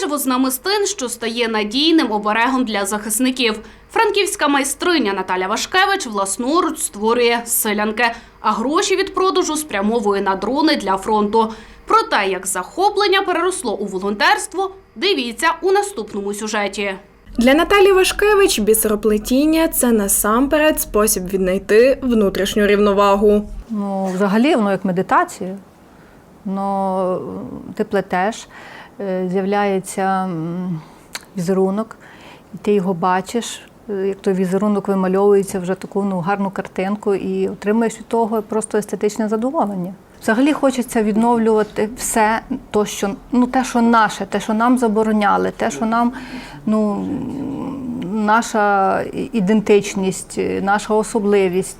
Мережево з намистин, що стає надійним оберегом для захисників. Франківська майстриня Наталя Вашкевич власноруч створює селянки, а гроші від продажу спрямовує на дрони для фронту. Про те, як захоплення переросло у волонтерство, дивіться у наступному сюжеті. Для Наталі Вашкевич бісероплетіння це насамперед спосіб віднайти внутрішню рівновагу. Ну, взагалі, воно як медитація. Воно е, ти плетеш, з'являється візерунок, і ти його бачиш. е, Як той візерунок вимальовується вже таку ну, гарну картинку і отримуєш від того просто естетичне задоволення. Взагалі хочеться відновлювати все, то, що, ну, те, що наше, те, що нам забороняли, те, що нам ну, наша ідентичність, е, наша особливість.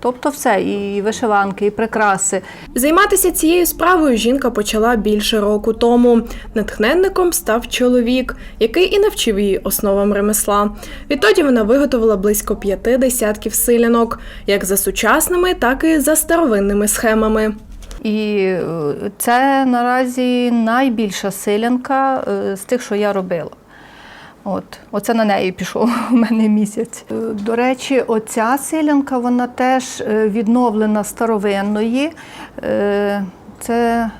Тобто все, і вишиванки, і прикраси. Займатися цією справою жінка почала більше року тому. Натхненником став чоловік, який і навчив її основам ремесла. Відтоді вона виготовила близько п'яти десятків силянок, як за сучасними, так і за старовинними схемами. І е, це наразі найбільша силянка е, з тих, що я робила. От, оце на неї пішов у мене місяць. Е, До речі, оця силянка, вона теж е, відновлена старовинної. Е, Це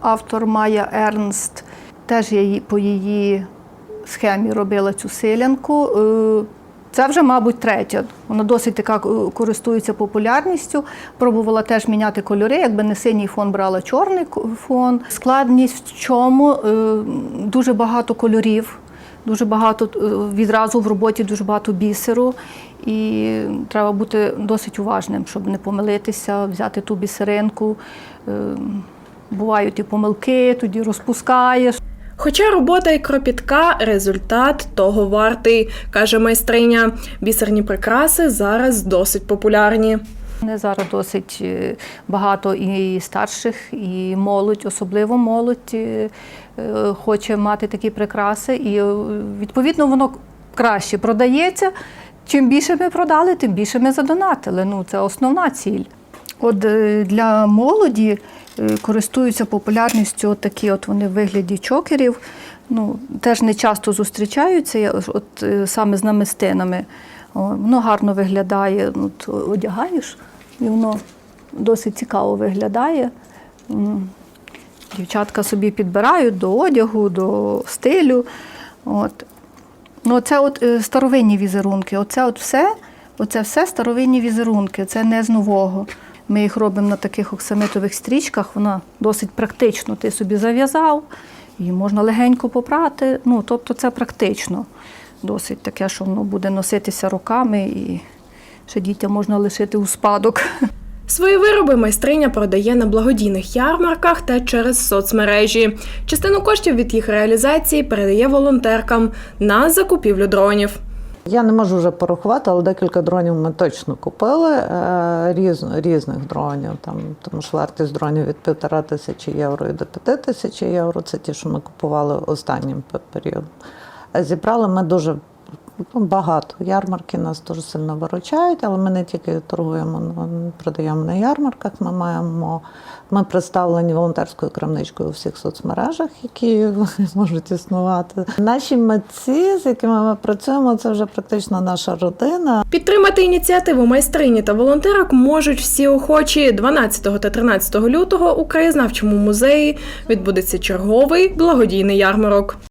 автор Майя Ернст. Теж я по її схемі робила цю силянку. Е, Це вже, мабуть, третя. Вона досить така користується популярністю. Пробувала теж міняти кольори, якби не синій фон брала чорний фон. Складність в чому? Дуже багато кольорів. Дуже багато е, відразу в роботі дуже багато бісеру, і треба бути досить уважним, щоб не помилитися, взяти ту бісеринку. Е, Бувають і помилки, тоді розпускаєш. Хоча робота і кропітка, результат того вартий, каже майстриня. Бісерні прикраси зараз досить популярні. Вони зараз досить е, багато і старших, і молодь, особливо молодь е, е, хоче мати такі прикраси, і відповідно воно краще продається. Чим більше ми продали, тим більше ми задонатили. Ну це основна ціль. От для молоді користуються популярністю от такі, от вони в вигляді чокерів. Ну, теж не часто зустрічаються, от саме з намистинами. Воно гарно виглядає, ну, от, одягаєш, і воно досить цікаво виглядає. Дівчатка собі підбирають до одягу, до стилю. От. Ну, це от е, старовинні візерунки. Оце от все, оце все старовинні візерунки, це не з нового. Ми їх робимо на таких оксамитових стрічках, вона досить практично. Ти собі зав'язав, її можна легенько попрати. Ну, тобто це практично. Досить таке, що воно буде носитися роками і ще дітям можна лишити у спадок. Свої вироби майстриня продає на благодійних ярмарках та через соцмережі. Частину коштів від їх реалізації передає волонтеркам на закупівлю дронів. Я не можу вже порахувати, але декілька дронів ми точно купили е, різ, різних дронів. Там, тому що вартість дронів від півтора тисячі євро і до п'яти тисяч євро. Це ті, що ми купували останнім періодом. Зібрали ми дуже ну, багато. Ярмарки нас дуже сильно виручають, але ми не тільки торгуємо, ну, продаємо на ярмарках. Ми маємо ми представлені волонтерською крамничкою у всіх соцмережах, які можуть існувати. Наші митці, з якими ми працюємо, це вже практично наша родина. Підтримати ініціативу майстрині та волонтерок можуть всі охочі. 12 та 13 лютого у краєзнавчому музеї відбудеться черговий благодійний ярмарок.